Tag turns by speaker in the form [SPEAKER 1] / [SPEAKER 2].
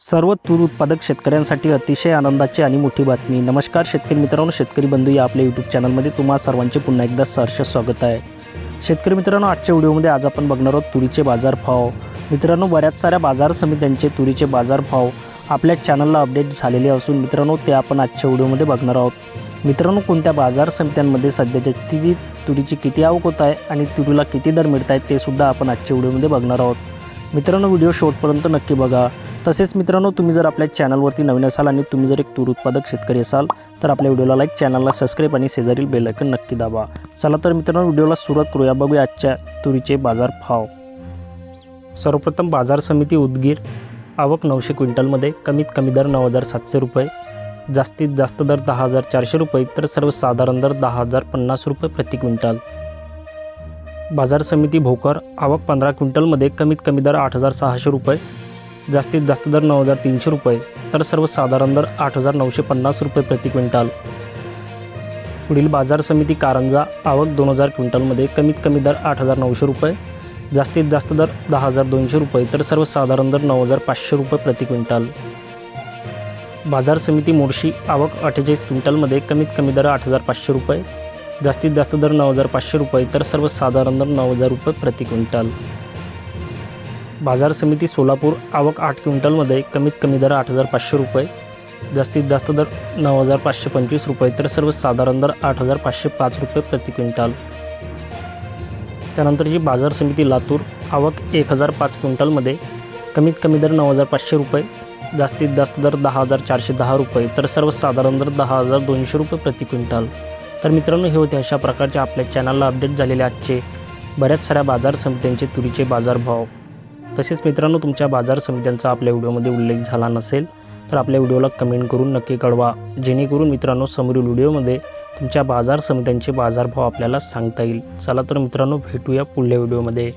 [SPEAKER 1] सर्व तूर उत्पादक शेतकऱ्यांसाठी अतिशय आनंदाची आणि मोठी बातमी. नमस्कार शेतकरी मित्रांनो शेतकरी बंधू या आपल्या यूट्यूब चॅनलमध्ये तुम्हा सर्वांचे पुन्हा एकदा सहर्ष स्वागत आहे. शेतकरी मित्रांनो आजच्या व्हिडिओमध्ये आज आपण बघणार आहोत तुरीचे बाजारभाव. मित्रांनो बऱ्याच साऱ्या बाजार समित्यांचे तुरीचे बाजारभाव आपल्या चॅनलला अपडेट झालेले असून मित्रांनो ते आपण आजच्या व्हिडिओमध्ये बघणार आहोत. मित्रांनो कोणत्या बाजार समित्यांमध्ये सध्याच्या स्थितीत तुरीची किती आवक होत आहे आणि तुरीला किती दर मिळत आहेत ते सुद्धा आपण आजच्या व्हिडिओमध्ये बघणार आहोत. मित्रांनो व्हिडिओ शेवटपर्यंत नक्की बघा. तसेच मित्रांनो तुम्ही जर आपल्या चॅनलवरती नवीन असाल आणि तुम्ही जर एक तूर उत्पादक शेतकरी असाल तर आपल्या व्हिडिओला लाईक चॅनलला सबस्क्राईब आणि शेजारील बेलायकन नक्की दाबा. चला तर मित्रांनो व्हिडिओला सुरुवात करूया. बघूया आजच्या तुरीचे बाजार भाव सर्वप्रथम बाजार समिती उदगीर आवक नऊशे क्विंटलमध्ये कमीत कमी दर नऊ हजार सातशे रुपये जास्तीत जास्त दर दहा हजार चारशे रुपये तर सर्वसाधारण दर दहा हजार पन्नास रुपये प्रति क्विंटल. बाजार समिती भोकर आवक पंधरा क्विंटलमध्ये कमीत कमी दर आठ हजार सहाशे रुपये जास्तीत जास्त दर नऊ हजार तीनशे रुपये तर सर्वसाधारण दर आठ हजार नऊशे पन्नास रुपये प्रति क्विंटल. पुढील बाजार समिती कारंजा आवक दोन हजार क्विंटलमध्ये कमीत कमी दर आठ हजार नऊशे रुपये जास्तीत जास्त दर दहा हजार दोनशे रुपये तर सर्वसाधारण दर नऊ हजार पाचशे रुपये प्रति क्विंटल. बाजार समिती मोर्शी आवक अठ्ठेचाळीस क्विंटलमध्ये कमीत कमी दर आठ हजार पाचशे रुपये जास्तीत जास्त दर नऊ हजार पाचशे रुपये तर सर्वसाधारण दर नऊ हजार रुपये प्रति क्विंटल. बाजार समिती सोलापूर आवक आठ क्विंटलमध्ये कमीत कमी दर आठ हजार पाचशे रुपये जास्तीत जास्त दर नऊ हजार पाचशे पंचवीस रुपये तर सर्वसाधारण दर आठ हजार पाचशे पाच रुपये प्रति क्विंटल. त्यानंतरची बाजार समिती लातूर आवक एक हजार पाच क्विंटलमध्ये कमीत कमी दर नऊ हजार पाचशे रुपये जास्तीत जास्त दर दहा हजार चारशे दहा रुपये तर सर्वसाधारण दर दहा हजार दोनशे रुपये प्रति क्विंटल. तर मित्रांनो हे होते अशा प्रकारचे आपल्या चॅनलला अपडेट झालेले आजचे बऱ्याच साऱ्या बाजार समित्यांचे तुरीचे बाजारभाव. तसेच मित्रांनो तुमच्या बाजार समित्यांचा आपल्या व्हिडिओमध्ये उल्लेख झाला नसेल तर आपल्या व्हिडिओला कमेंट करून नक्की कळवा. जेणेकरून मित्रांनो समोरील व्हिडिओमध्ये तुमच्या बाजार समित्यांचे बाजारभाव आपल्याला सांगता येईल. चला तर मित्रांनो भेटूया पुढल्या व्हिडिओमध्ये.